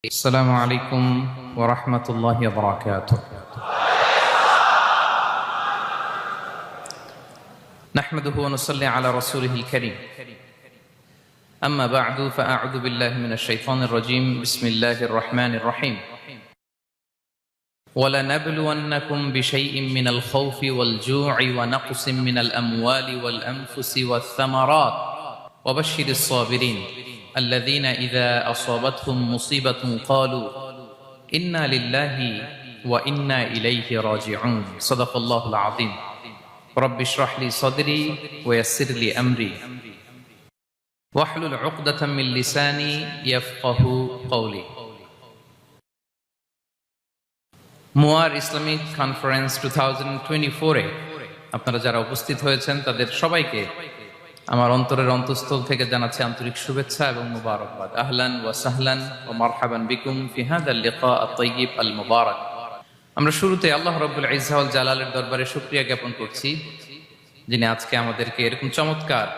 السلام عليكم ورحمة الله وبركاته. نحمده ونصلي على رسوله الكريم. أما بعد فأعوذ بالله من الشيطان الرجيم. بسم الله الرحمن الرحيم. ولنبلونكم بشيء من الخوف والجوع ونقص من الأموال والأنفس والثمرات. وبشر الصابرين. الذين إذا أصابتهم مصيبة قالوا إنا لله وإنا إليه راجعون صدق الله العظيم رب اشرح لي صدري ويسر لي أمري واحلل عقدة من لساني يفقه قولي mower Islamic conference two thousand twenty ফোরে আপনারা যারা উপস্থিত হয়েছেন তাদের সবাইকে আমার অন্তরের অন্তঃস্থল থেকে জানাচ্ছি আন্তরিক শুভেচ্ছা এবং মুবারকবাদ। আহলান ওয়া সাহলান ও মারহাবান বিকুম ফিহাদ আল লিকা আত-তাইয়িব আল মুবারক আমরা শুরুতে আল্লাহ রাব্বুল ইজ্জাউল জালালের দরবারে শুকরিয়া জ্ঞাপন করছি, যিনি আজকে আমাদেরকে এরকম চমৎকার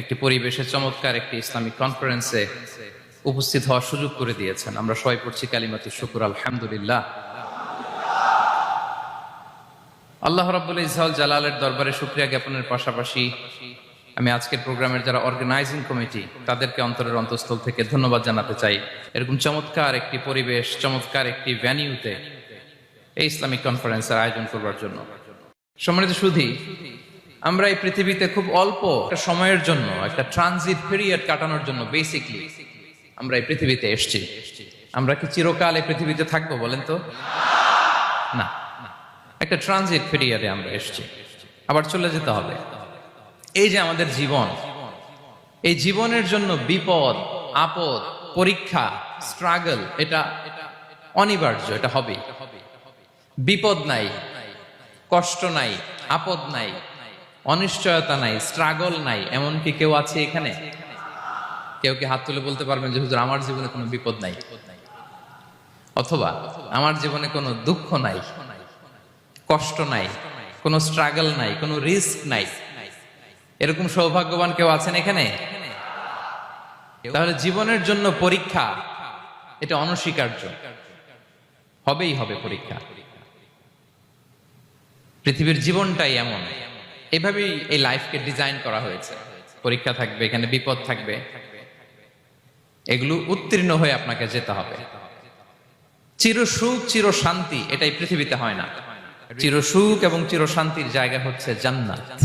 একটি পরিবেশে, চমৎকার একটি ইসলামিক কনফারেন্সে উপস্থিত হওয়ার সুযোগ করে দিয়েছেন। আমরা সবাই পড়ছি কালিমাতুর শুকুর, আলহামদুলিল্লাহ। আল্লাহ রাব্বুল ইসহাল জালালের দরবারে শুক্রিয়া জ্ঞাপনের পাশাপাশি আমি আজকের প্রোগ্রামের যারা অর্গানাইজিং কমিটি তাদেরকে অন্তরের অন্তঃস্থল থেকে ধন্যবাদ জানাতে চাই। এরকম চমৎকার একটি পরিবেশ, চমৎকার একটি ভ্যানিউতে এই ইসলামিক কনফারেন্সের আয়োজন করবার জন্য। সম্মানিত সুধী, আমরা এই পৃথিবীতে খুব অল্প একটা সময়ের জন্য, একটা ট্রানজিট পিরিয়ড কাটানোর জন্য বেসিকলি আমরা এই পৃথিবীতে এসছি। আমরা কি চিরকাল এই পৃথিবীতে থাকব বলেন তো? না। একটা ট্রানজিট পিরিয়ডে আমরা এসছি। আবার চলে যেতে হবে। এই যে আমাদের জীবন, এই জীবনের জন্য বিপদ, আপদ, পরীক্ষা স্ট্রাগল এটা অনিবার্য, এটা হবে। বিপদ নাই, কষ্ট নাই, আপদ নাই, অনিশ্চয়তা নাই স্ট্রাগল নাই এমন কি কেউ আছে এখানে? কেউ কি হাত তুলে বলতে পারবেন যে, হুজুর, আমার জীবনে কোনো বিপদ নাই? অথবা, আমার জীবনে কোনো দুঃখ নাই, কষ্ট নাই, কোনো স্ট্রাগল নাই, কোনো রিস্ক নাই? এরকম সৌভাগ্যবান কেউ আছেন এখানে? তাহলে জীবনের জন্য পরীক্ষা এটা অনস্বীকার্য। হবেই হবে পরীক্ষা। পৃথিবীর জীবনটাই এমন। এভাবেই এই লাইফকে ডিজাইন করা হয়েছে। পরীক্ষা থাকবে এখানে বিপদ থাকবে। এগুলো উত্তীর্ণ হয়ে আপনাকে যেতে হবে। চির সুখ চির শান্তি এটাই পৃথিবীতে হয় না। চির সুখ এবং চির শান্তির জায়গা হচ্ছে জান্নাত।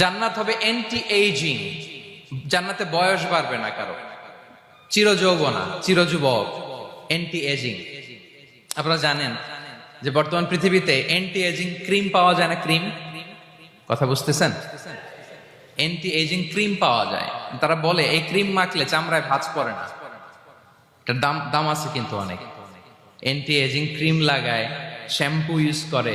জান্নাত হবে এন্টি এইজিং জান্নাতে বয়স বাড়বে না কারও। চির যৌবনা চির যুবক এন্টি এজিং আপনারা জানেন যে বর্তমান পৃথিবীতে এন্টি এজিং ক্রিম পাওয়া যায় না ক্রিম কথা বুঝতেছেন? এন্টি এজিং ক্রিম পাওয়া যায়। তারা বলে, এই ক্রিম মাখলে চামড়ায় ভাঁজ পড়ে না। এটার দাম দাম আছে কিন্তু অনেক। এন্টি এজিং ক্রিম লাগায় শ্যাম্পু ইউজ করে।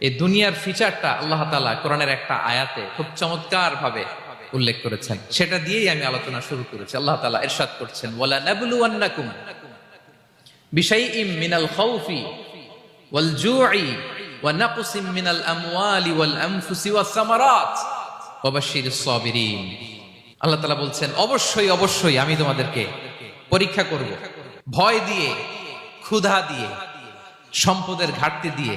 এই দুনিয়ার ফিচারটা আল্লাহ তালা কোরআনের একটা আয়াতে খুব চমৎকার ভাবে উল্লেখ করেছেন। সেটা দিয়েই আমি আলোচনা শুরু করেছি। আল্লাহ তালা এরশাদ করছেন মিনাল ওয়াল জুই মিনাল আমওয়ালি ওয়াল সামারাত সাবিরিন। আল্লাহ তাআলা বলছেন, অবশ্যই অবশ্যই আমি তোমাদেরকে পরীক্ষা করব। ভয় দিয়ে, ক্ষুধা দিয়ে, সম্পদের ঘাটতি দিয়ে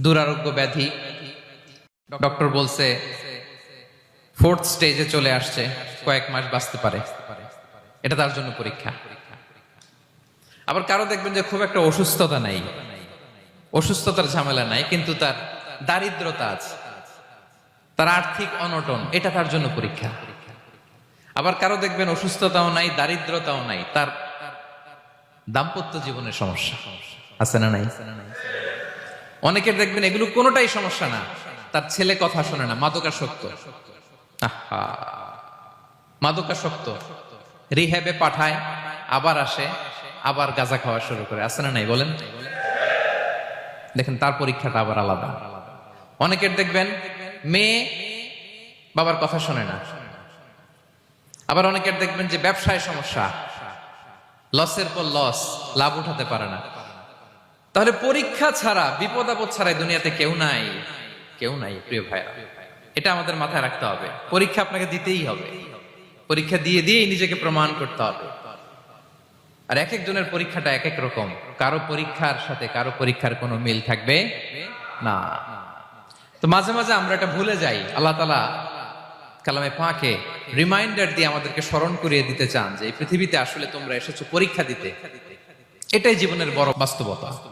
দুরারোগ্য ব্যাধি। ডক্টর বলছে, ফোর্থ স্টেজে চলে আসছে, কয়েক মাস বাঁচতে পারে। এটা তার জন্য পরীক্ষা। আবার কারও দেখবেন যে খুব একটা অসুস্থতা নাই। অসুস্থতার ঝামেলা নাই, কিন্তু তার দারিদ্রতা আছে। তার আর্থিক অনটন, এটা তার জন্য পরীক্ষা। আবার কারও দেখবেন অসুস্থতাও নাই, দারিদ্রতাও নাই, তার দাম্পত্য জীবনের সমস্যা। আছে না নাই? অনেকের দেখবেন এগুলো কোনোটাই সমস্যা না। তার ছেলে কথা শোনে না। মাদকাসক্ত মাদকাসক্ত রিহ্যাবে পাঠায়, আবার আসে, আবার গাঁজা খাওয়া শুরু করে। আছে না নাই বলেন? দেখেন, তার পরীক্ষাটা আবার আলাদা। অনেকের দেখবেন মেয়ে বাবার কথা শোনে না। আবার অনেকের দেখবেন যে ব্যবসায় সমস্যা। লসের পর লস, লাভ উঠাতে পারে না। তাহলে পরীক্ষা ছাড়া, বিপদ আপদ ছাড়া দুনিয়াতে কেউ নাই। কেউ নাই, প্রিয় ভাইয়া এটা আমাদের মাথায় রাখতে হবে। পরীক্ষা আপনাকে দিতেই হবে। পরীক্ষা দিয়ে দিয়েই নিজেকে প্রমাণ করতে হবে। আর এক একজনের পরীক্ষাটা এক এক রকম। কারও পরীক্ষার সাথে কারও পরীক্ষার কোনো মিল থাকবে না। তো মাঝে মাঝে আমরা এটা ভুলে যাই। আল্লাহ তালা কালামে পাকে রিমাইন্ডার দিয়ে আমাদেরকে স্মরণ করিয়ে দিতে চান যে, এই পৃথিবীতে আসলে তোমরা এসেছ পরীক্ষা দিতে। এটাই জীবনের বড় বাস্তবতা।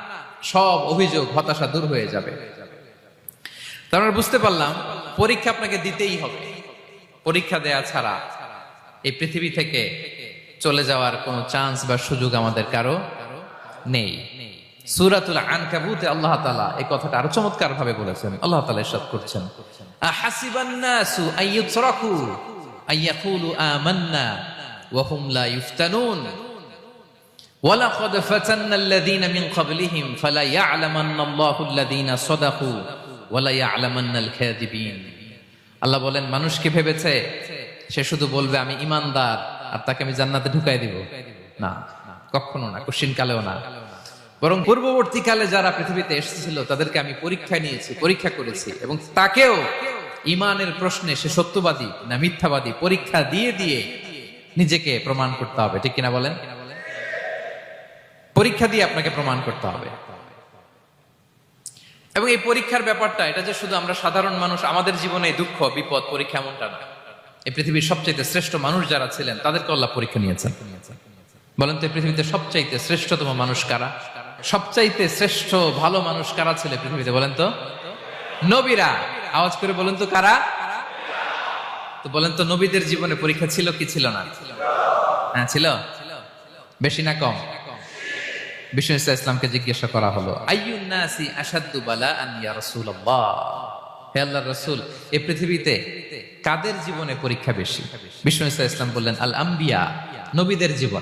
সব অভিযোগ, হতাশা দূর হয়ে যাবে। তার মানে বুঝতে পারলাম, পরীক্ষা আপনাকে দিতেই হবে। পরীক্ষা দেয়া ছাড়া এই পৃথিবী থেকে চলে যাওয়ার কোনো চান্স বা সুযোগ আমাদের কারও নেই। সুরাতুল আনকাবুতে আল্লাহ তাআলা এই কথাটা আরও চমৎকার ভাবে বলেছেন। আল্লাহ তাআলা ইরশাদ করছেন। আহাসিবান নাসু আইয়ুতরাকু আইয়াকুলু আমান্না ওয়া হুম লা ইফতানুন। ولقد فتنا الذين من قبلهم فلا يعلمن الله الذين صدقوا ولا يعلمن الكاذبين আল্লাহ বলেন মানুষ কি ভেবেছে সে শুধু বলবে আমি ইমানদার আর তাকে আমি জান্নাতে ঢুকাই দিব না কখনো না কশিন কালেও না বরং পূর্ববর্তীকালে যারা পৃথিবীতে এসেছিল তাদেরকে আমি পরীক্ষা নিয়েছি পরীক্ষা করেছি এবং তাকেও ইমানের প্রশ্নে সে সত্যবাদী না মিথ্যাবাদী পরীক্ষা দিয়ে দিয়ে নিজেকে প্রমাণ করতে হবে ঠিক কিনা বলেন পরীক্ষা দিয়ে আপনাকে প্রমাণ করতে হবে। এবং এই পরীক্ষার ব্যাপারটা, এটা যে শুধু আমরা সাধারণ মানুষ, আমাদের জীবনে দুঃখ, বিপদ, পরীক্ষা এমনটা না। এই পৃথিবীর সবচাইতে শ্রেষ্ঠ মানুষ যারা ছিলেন, তাদেরকে আল্লাহ পরীক্ষা নিয়েছেন। বলেন তো পৃথিবীতে সবচাইতে শ্রেষ্ঠতম মানুষ কারা? সবচাইতে শ্রেষ্ঠ ভালো মানুষ কারা ছিল পৃথিবীতে, বলেন তো? নবীরা। আওয়াজ করে বলেন তো, কারা? তো বলেন তো, নবীদের জীবনে পরীক্ষা ছিল কি ছিল না? হ্যাঁ ছিল। বেশি না কম? বিষ্ণু ইসা ইসলামকে জিজ্ঞাসা করা হলো আসাদ্দু বালা আন ইয়া রাসূলুল্লাহ? হে আল্লাহর রাসূল এই পৃথিবীতে কাদের জীবনে পরীক্ষা বেশি? ইসলাম বললেন, আল আম্বিয়া, নবীদের জীবন।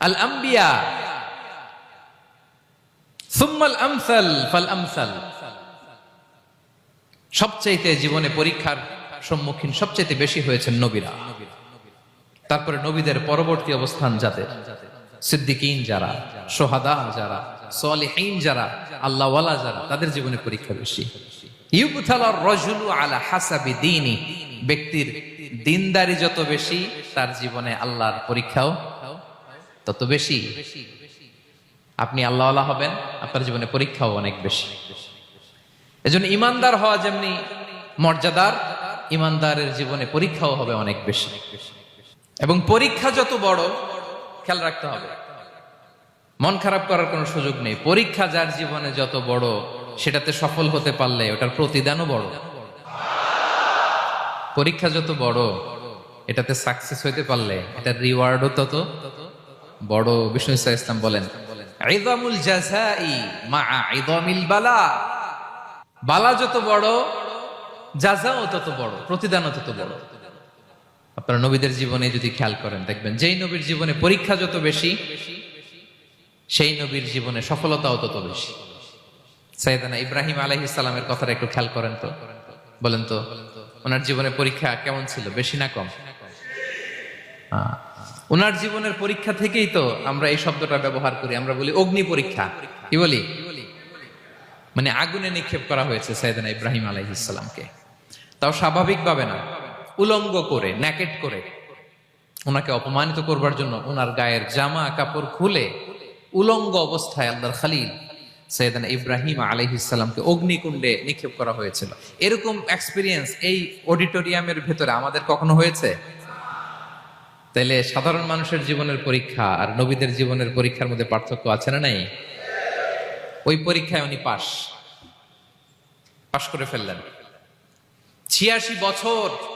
আল আম্বিয়া। সুম্মাল আমসাল ফাল আমসাল। সবচাইতে জীবনে পরীক্ষার সম্মুখীন সবচাইতে বেশি হয়েছেন নবীরা। তারপরে নবীদের পরবর্তী অবস্থান যাদের? সিদ্দিকিন যারা, সোহাদা যারা, সলিহীন যারা, আল্লাহওয়ালা যারা, তাদের জীবনে পরীক্ষা বেশি। ব্যক্তির দিনদারি যত বেশি, তার জীবনে আল্লাহর পরীক্ষাও তত বেশি। আপনি আল্লাহওয়ালা হবেন, আপনার জীবনে পরীক্ষাও অনেক বেশি। এজন্য ইমানদার হওয়া যেমনি মর্যাদার, ইমানদারের জীবনে পরীক্ষাও হবে অনেক বেশি। এবং পরীক্ষা যত বড় খেয়াল রাখতে হবে। মন খারাপ করার কোনো সুযোগ নেই। পরীক্ষা যার জীবনে যত বড়, সেটাতে সফল হতে পারলে ওটার প্রতিদানও বড়। পরীক্ষা যত বড়, এটাতে সাকসেস হইতে পারলে এটার রিওয়ার্ডও তত বড়। বিষ্ণু ইসা ইসলাম বলেন বালা। বালা যত বড়, জাযাও তত বড়, প্রতিদানও তত বড়। আপনারা নবীদের জীবনে যদি খেয়াল করেন, দেখবেন যেই নবীর জীবনে পরীক্ষা যত বেশি, সেই নবীর জীবনে সফলতাও তত বেশি। সাইদানা ইব্রাহিম আলাইহিস সালামের কথাটা একটু খেয়াল করেন তো। বলেন তো, ওনার জীবনে পরীক্ষা কেমন ছিল, বেশি না কম? ওনার জীবনের পরীক্ষা থেকেই তো আমরা এই শব্দটা ব্যবহার করি, আমরা বলি অগ্নি পরীক্ষা। কি বলি? মানে আগুনে নিক্ষেপ করা হয়েছে সাইদানা ইব্রাহিম আলাইহিসসালামকে তাও স্বাভাবিকভাবে না। উলঙ্গ করে ন্যাকেট করে। ওনাকে অপমানিত করবার জন্য ওনার গায়ের জামা, কাপড় খুলে উলঙ্গ অবস্থায় আল্লাহর খালিল সৈয়দানা ইব্রাহিম আলহিসাল্লামকে অগ্নিকুণ্ডে নিক্ষেপ করা হয়েছিল। এরকম এক্সপিরিয়েন্স এই অডিটোরিয়ামের ভেতরে আমাদের কখনো হয়েছে? তাইলে সাধারণ মানুষের জীবনের পরীক্ষা আর নবীদের জীবনের পরীক্ষার মধ্যে পার্থক্য আছে না নাই? ওই পরীক্ষায় উনি পাশ। পাশ করে ফেললেন। ছিয়াশি বছর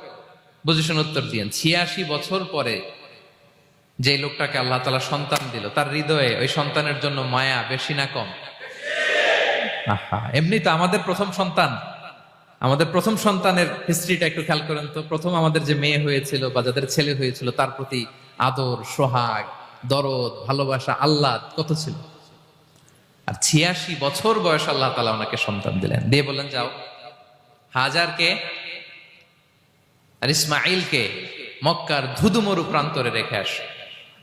বুঝে শুনে উত্তর দিয়েন। ছিয়াশি বছর পরে যে লোকটাকে আল্লাহ তালা সন্তান দিল, তার হৃদয়ে ওই সন্তানের জন্য মায়া বেশি না কম? এমনি তো আমাদের প্রথম সন্তান। আমাদের প্রথম সন্তানের হিস্ট্রিটা একটু খেয়াল করেন তো। প্রথম আমাদের যে মেয়ে হয়েছিল বা যাদের ছেলে হয়েছিল, তার প্রতি আদর, সোহাগ, দরদ, ভালোবাসা, আহ্লাদ কত ছিল? আর ছিয়াশি বছর বয়স আল্লাহ তালা ওনাকে সন্তান দিলেন। দিয়ে বললেন, যাও। হাজারকে আর ইসমাইলকে মক্কার ধুধুমরু প্রান্তরে রেখে আস।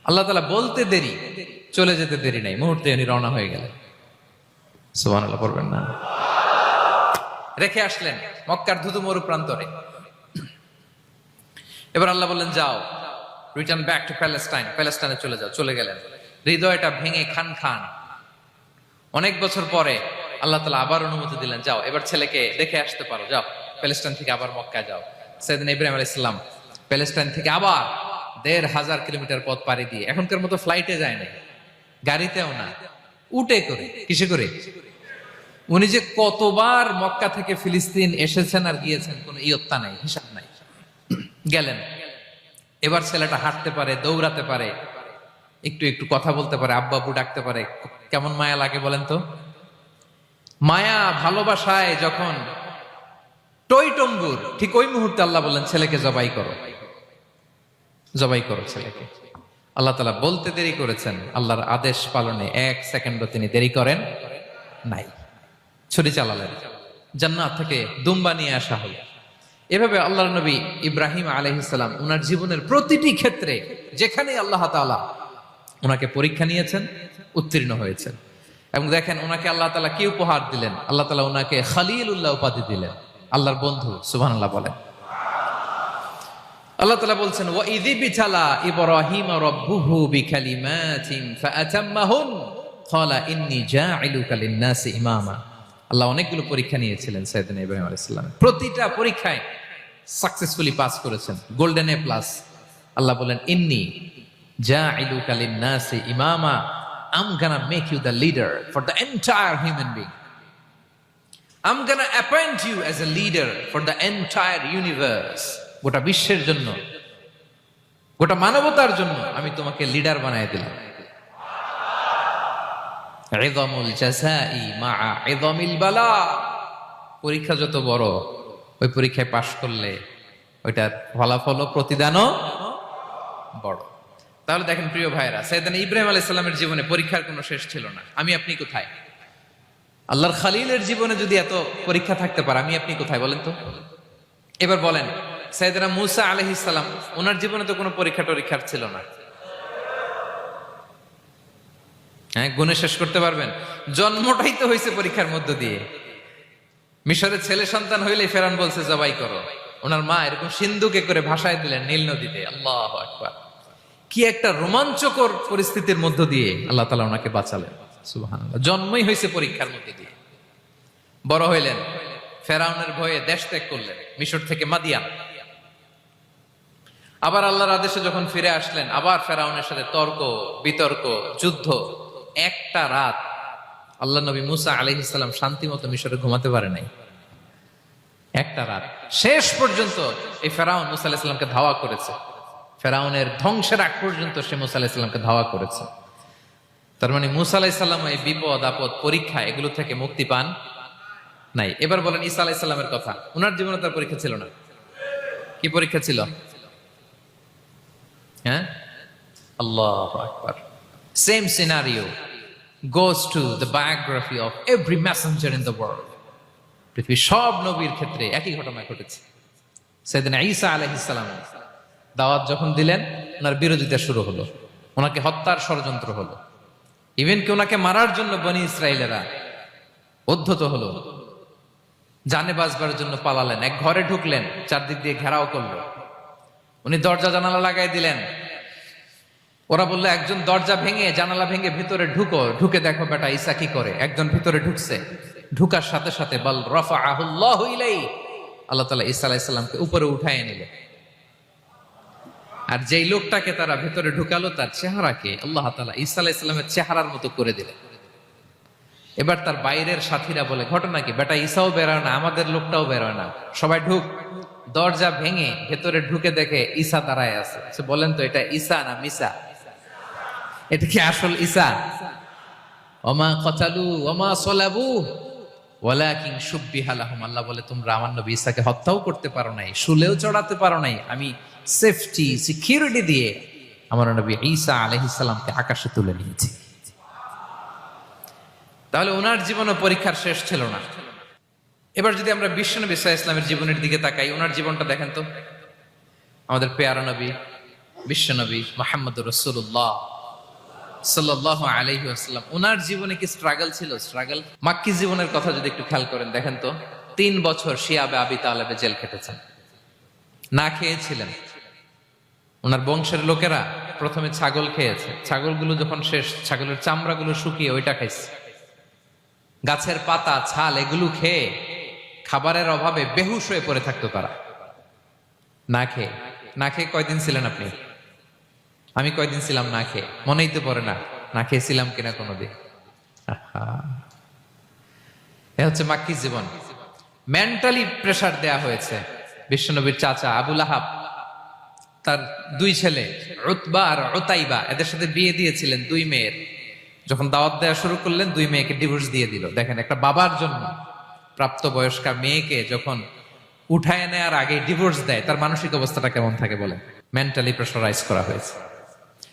আল্লাহ তালা বলতে দেরি, চলে যেতে দেরি নাই। মুহূর্তে উনি রওনা হয়ে গেলেন। সুবান আল্লাহ পড়বেন না। রেখে আসলেন মক্কার ধুধুমরু প্রান্তরে। এবার আল্লাহ বললেন, যাও রিটার্ন ব্যাক টু প্যালেস্টাইন প্যালেস্টাইনে চলে যাও, চলে গেলেন। হৃদয়টা ভেঙে খান খান। অনেক বছর পরে আল্লাহ তালা আবার অনুমতি দিলেন, যাও, এবার ছেলেকে দেখে আসতে পারো, যাও প্যালেস্টাইন থেকে আবার মক্কা যাও। সেদিন ইব্রাহিম আলাইহিস সালাম প্যালেস্টাইন থেকে আবার দেড় হাজার কিলোমিটার পথ পাড়ি দিয়ে, এখনকার মতো ফ্লাইটে যায় না গাড়িতেও না, উটে করে, কিসে করে? উনি যে কতবার মক্কা থেকে ফিলিস্তিন এসেছেন আর গিয়েছেন, কোনো ইয়ত্তা নাই, হিসাব নাই। গেলেন। এবার ছেলেটা হাঁটতে পারে, দৌড়াতে পারে, একটু একটু কথা বলতে পারে আব্বু ডাকতে পারে, কেমন মায়া লাগে বলেন তো? মায়া ভালোবাসায় যখন টইটম্বুর, ঠিক ওই মুহূর্তে আল্লাহ বললেন, ছেলেকে জবাই করো। জবাই করো ছেলেকে। আল্লাহ তালা বলতে দেরি করেছেন। আল্লাহর আদেশ পালনে এক সেকেন্ডও তিনি দেরি করেন নাই। ছুরি চালালেন। জান্নাত থেকে দুম্বা নিয়ে আসা হলো। এভাবে আল্লাহর নবী ইব্রাহিম আলহিসাম ওনার জীবনের প্রতিটি ক্ষেত্রে যেখানে আল্লাহ তাআলা ওনাকে পরীক্ষা নিয়েছেন, উত্তীর্ণ হয়েছেন। এবং দেখেন ওনাকে আল্লাহ তালা কি উপহার দিলেন? আল্লাহ তালা ওনাকে খালিল উল্লাহ উপাধি দিলেন। আল্লাহর বন্ধু সুবহান আল্লাহ বলেন আল্লাহ তালা বলছেন ওয়া ইদি বিছালা ইব্রাহিম রব্বুহু বিকালিমাতিন ফাআতাম্মাহুন ক্বালা, ইন্নী জাইলুকা লিন-নাসি ইমামা আল্লাহ অনেকগুলো পরীক্ষা নিয়েছিলেন সাইয়েদনা ইব্রাহিম আলাইহিস সালাম প্রতিটা পরীক্ষায় সাকসেসফুলি পাস করেছেন গোল্ডেন এ প্লাস আল্লাহ বলেন, ইন্নী জাইলুকা লিন-নাসি ইমামা, I'm gonna make you the leader for the entire human being. I'm gonna appoint you as a leader for the entire universe. গোটা বিশ্বের জন্য। গোটা মানবতার জন্য আমি তোমাকে লিডার বানায় দিলাম। বালা। পরীক্ষা যত বড়, ওই পরীক্ষায় পাশ করলে ওইটার ফলাফল প্রতিদানও বড়। তাহলে দেখেন প্রিয় ভাইরা সাইদান ইব্রাহিম আলাইহিস সালামের জীবনে পরীক্ষার কোনো শেষ ছিল না। আমি, আপনি কোথায়? আল্লাহর খালিলের জীবনে যদি এত পরীক্ষা থাকতে পারে, আমি আপনি কোথায় বলেন তো? এবার বলেন সাইদানা মুসা আলাইহিস সালাম, ওনার জীবনে তো কোনো পরীক্ষা টরীক্ষার ছিল না। হ্যাঁ গুণে শেষ করতে পারবেন। জন্মটাই তো হয়েছে পরীক্ষার মধ্য দিয়ে। মিশরের ছেলে সন্তান হইলে ফেরান বলছে, জবাই করো। ওনার মা এরকম সিন্ধুকে করে ভাষায় দিলেন, নীল নদীতে। আল্লাহ কি একটা রোমাঞ্চকর পরিস্থিতির মধ্য দিয়ে আল্লাহ তালা ওনাকে বাঁচালেন। জন্মই হয়েছে পরীক্ষার মধ্য দিয়ে। বড় হইলেন, ফেরাউনের ভয়ে দেশ ত্যাগ করলেন, মিশর থেকে আবার আল্লাহর আদেশে যখন ফিরে আসলেন, আবার ফেরাউনের সাথে তর্ক, বিতর্ক, যুদ্ধ, একটা রাত আল্লাহ নবী মুসা আলহিসাল্লাম শান্তি মতো মিশরে ঘুমাতে পারে নাই। একটা রাত। শেষ পর্যন্ত এই ফেরাউন মুসা আলাহিসাল্লামকে ধাওয়া করেছে। ফেরাউনের ধ্বংসের আগ পর্যন্ত সে মুসা আলাহিসাল্লামকে ধাওয়া করেছে। তার মানে মুসা আলাহিসাল্লাম এই বিপদ, আপদ, পরীক্ষা এগুলো থেকে মুক্তি পান নাই। এবার বলেন ঈসা আলাহিসাল্লামের কথা। ওনার জীবনে তার পরীক্ষা ছিল না। কি পরীক্ষা ছিল? হ্যাঁ? Allah Akbar. Same scenario goes to the biography of every messenger in the world. পৃথিবীর সব নবীর ক্ষেত্রে একই ঘটনা ঘটেছে। সেদিন ঈসা আলাইহিসসালাম দাওয়াত যখন দিলেন ওনার বিরোধিতা শুরু হলো। ওনাকে হত্যার ষড়যন্ত্র হলো। ইভেন কি ওনাকে মারার জন্য বনি ইসরায়েলেরা উদ্ধত হলো, জানে বাজবার জন্য পালালেন, এক ঘরে ঢুকলেন, চারদিক দিয়ে ঘেরাও করল। উনি দরজা জানালা লাগাই দিলেন। ওরা বলল, একজন দরজা ভেঙে, জানালা ভেঙে ভিতরে ঢুকো, ঢুকে দেখো বেটা ঈসা কি করে? একজন ভিতরে ঢুকছে। ঢুকার সাথে সাথে বল রফা আহুল্লাহ আল্লাহ তালা ঈসা আলাইসাল্লামকে উপরে উঠায় নিলে আর যেই লোকটাকে তারা ভেতরে ঢুকালো, তার চেহারাকে আল্লাহ তালা ঈসা আলাইসাল্লামের চেহারার মতো করে দিলেন। এবার তার বাইরের সাথীরা বলে, ঘটনা কি? বেটা, ঈসাও বেরোয় না, আমাদের লোকটাও বেরোয় না। সবাই ঢুক। দরজা ভেঙে ভেতরে ঢুকে দেখে ঈসা দাঁড়ায় আছে। সে বলেন তো, এটা ঈসা না মিসা? এটা কি আসল ঈসা? ওমা কতালু, ওমা সলাবু। লাহুম, আল্লাহ বলে, তোমরা আমার নবী ঈসাকে হত্যাও করতে পারো নাই, শুলেও চড়াতে পারো নাই। আমি সেফটি সিকিউরিটি দিয়ে আমার নবী ঈসা আলাইহিস সালামকে আকাশে তুলে নিয়েছি। তাহলে ওনার জীবনও পরীক্ষার শেষ ছিল না। এবার যদি আমরা বিশ্বনবী সাহা ইসলামের জীবনের দিকে তাকাই, ওনার জীবনটা দেখেন তো। আমাদের পেয়ারা নবী বিশ্বনবী মোহাম্মদ রসুল্লাহ সাল্লাহ আলহি আসসালাম ওনার জীবনে কি স্ট্রাগল ছিল? স্ট্রাগল মাক্কি জীবনের কথা যদি একটু খেয়াল করেন, দেখেন তো, তিন বছর শিয়াবে আবি জেল খেটেছেন। না খেয়েছিলেন। ওনার বংশের লোকেরা প্রথমে ছাগল খেয়েছে। ছাগলগুলো যখন শেষ, ছাগলের চামড়াগুলো শুকিয়ে ওইটা খাইছে। গাছের পাতা, ছাল, এগুলো খেয়ে খাবারের অভাবে বেহুশ হয়ে পড়ে থাকতো তারা। না খেয়ে না খেয়ে কয়দিন ছিলেন আপনি? আমি কয়দিন ছিলাম না খেয়ে, মনেই তো পড়ে না না খেয়েছিলাম কিনা কোনোদিন। এ হচ্ছে মাক্কি জীবন। মেন্টালি প্রেসার দেয়া হয়েছে বিশ্বনবীর চাচা আবুল আহাব তার দুই ছেলে, উতবা আর ওতাইবা এদের সাথে বিয়ে দিয়েছিলেন দুই মেয়ের। যখন দাওয়াত দেওয়া শুরু করলেন, দুই মেয়েকে ডিভোর্স দিয়ে দিল। দেখেন, একটা বাবার জন্য প্রাপ্ত প্রাপ্তবয়স্কা মেয়েকে যখন উঠায় নেয়ার আগে ডিভোর্স দেয়, তার মানসিক অবস্থাটা কেমন থাকে বলে মেন্টালি প্রেশারাইজ করা হয়েছে।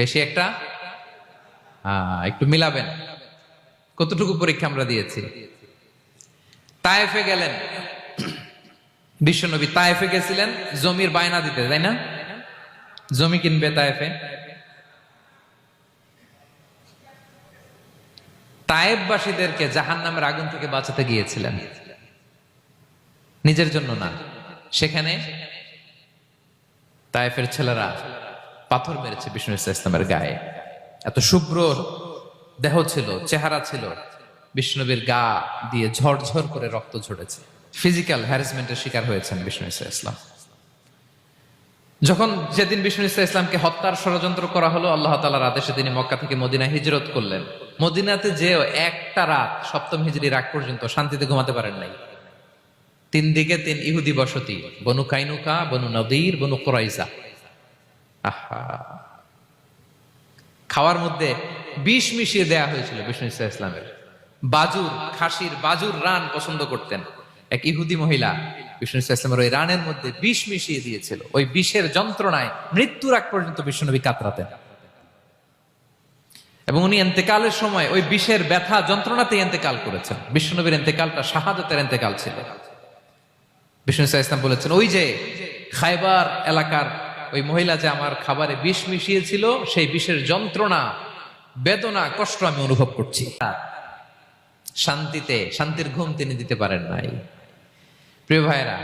বেশি একটা একটু মিলাবেন। কতটুকু পরীক্ষা আমরা দিয়েছি? তায়েফে গেলেন। বিশ্বনবী তায়েফে গেছিলেন, জমির বায়না দিতে, তাই না? জমি কিনবে তায়েফে। তায়েববাসীদেরকে জাহান নামের আগুন থেকে বাঁচাতে গিয়েছিলেন। নিজের জন্য না, সেখানে তায়েফের ছেলেরা পাথর মেরেছে বিষ্ণু ইসা ইসলামের গায়ে। এত শুভ্র দেহ ছিল, চেহারা ছিল। বিষ্ণুবীর গা দিয়ে ঝরঝর করে রক্ত ঝরেছে। ফিজিক্যাল হ্যারাসমেন্টের শিকার হয়েছেন বিষ্ণু ইসা ইসলাম। যখন যেদিন বিষ্ণু ইসা ইসলামকে হত্যার ষড়যন্ত্র করা হলো, আল্লাহ তালার আদেশে তিনি মক্কা থেকে মদিনা হিজরত করলেন। মদিনাতে যে একটা রাত সপ্তম হিজড়ির আগ পর্যন্ত শান্তিতে ঘুমাতে পারেন নাই। তিন দিকে তিন ইহুদি বসতি, বনু কাইনুকা, বনু নদীর, বনু কোরাইজা খাওয়ার মধ্যে বিষ মিশিয়ে দেয়া হয়েছিল বিষ্ণু ইসা ইসলামের। বাজুর, খাসির, বাজুর রান পছন্দ করতেন। এক ইহুদি মহিলা বিষ্ণু ইসা ইসলামের ওই রানের মধ্যে বিষ মিশিয়ে দিয়েছিল। ওই বিষের যন্ত্রণায় মৃত্যুর আগ পর্যন্ত বিষ্ণুনবী কাতরাতেন। এবং উনি এন্তেকালের সময় ওই বিষের ব্যথা যন্ত্রণাতে এন্তেকাল করেছেন। বিষ্ণুনবীর এন্তেকালটা শাহাদতের এন্তেকাল ছিল। বিষ্ণু ইসা ইসলাম বলেছেন, ওই যে খাইবার এলাকার ওই মহিলা যে আমার খাবারে বিষ মিশিয়েছিল, সেই বিষের যন্ত্রণা, বেদনা, কষ্ট আমি অনুভব করছি। শান্তিতে, শান্তির ঘুম তিনি দিতে পারেন নাই। প্রিয় ভাইরা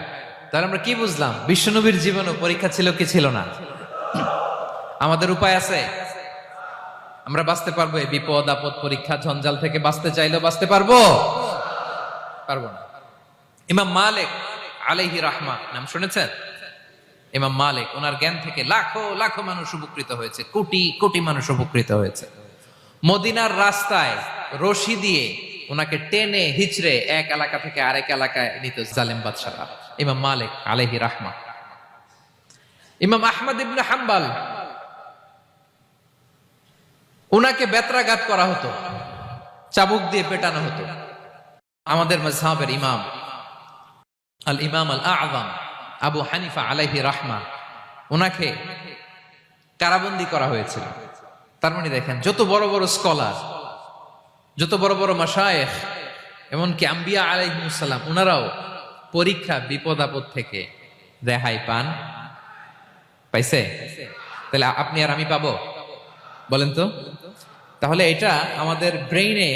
তাহলে আমরা কি বুঝলাম? বিশ্বনবীর জীবনে পরীক্ষা ছিল কি ছিল না? আমাদের উপায় আছে? আমরা বাঁচতে পারব, এই বিপদ, আপদ, পরীক্ষা ঝঞ্ঝাল থেকে বাঁচতে চাইলেও বাঁচতে পারব? পারব না। ইমাম মালিক আলাইহি রাহমা নাম শুনেছেন? ইমাম মালিক ওনার জ্ঞান থেকে লাখো লাখো মানুষ উপকৃত হয়েছে, কোটি কোটি মানুষ উপকৃত হয়েছে। মদিনার রাস্তায় রশি দিয়ে ওনাকে টেনে, হিচড়ে এক এলাকা থেকে আরেক এলাকায় নিত জালেম বাদশারা, ইমাম মালিক আলাইহি রাহমা। ইমাম আহমদ ইবনে হাম্বাল ওনাকে বেত্রাঘাত করা হতো, চাবুক দিয়ে পেটানো হতো। আমাদের মজহাবের ইমাম, আল ইমাম আল আজম আবু হানিফা আলাইহি রাহমা ওনাকে কারাবন্দি করা হয়েছিল। তার মানে দেখেন, যত বড় বড় স্কলার, যত বড় বড় মাসায়েখ এমনকি আম্বিয়া আলাইহিমুসাল্লাম ওনারাও পরীক্ষা বিপদ আপদ থেকে রেহাই পান। পাইছে? তাহলে আপনি আর আমি পাবো? বলেন তো? তাহলে এটা আমাদের ব্রেইনে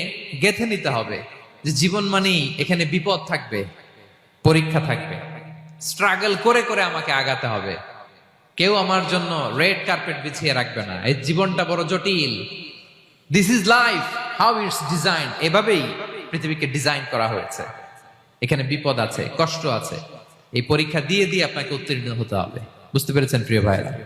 গেথে নিতে হবে যে জীবন মানেই এখানে বিপদ থাকবে, পরীক্ষা থাকবে। স্ট্রাগল করে করে আমাকে আগাতে হবে। কেউ আমার জন্য রেড কার্পেট বিছিয়ে রাখবে না। এই জীবনটা বড় জটিল। This is life how it's design এভাবেই পৃথিবীকে ডিজাইন করা হয়েছে। এখানে বিপদ আছে, কষ্ট আছে। এই পরীক্ষা দিয়ে দিয়ে আপনাকে উত্তীর্ণ হতে হবে। বুঝতে পেরেছেন, প্রিয় ভাইরা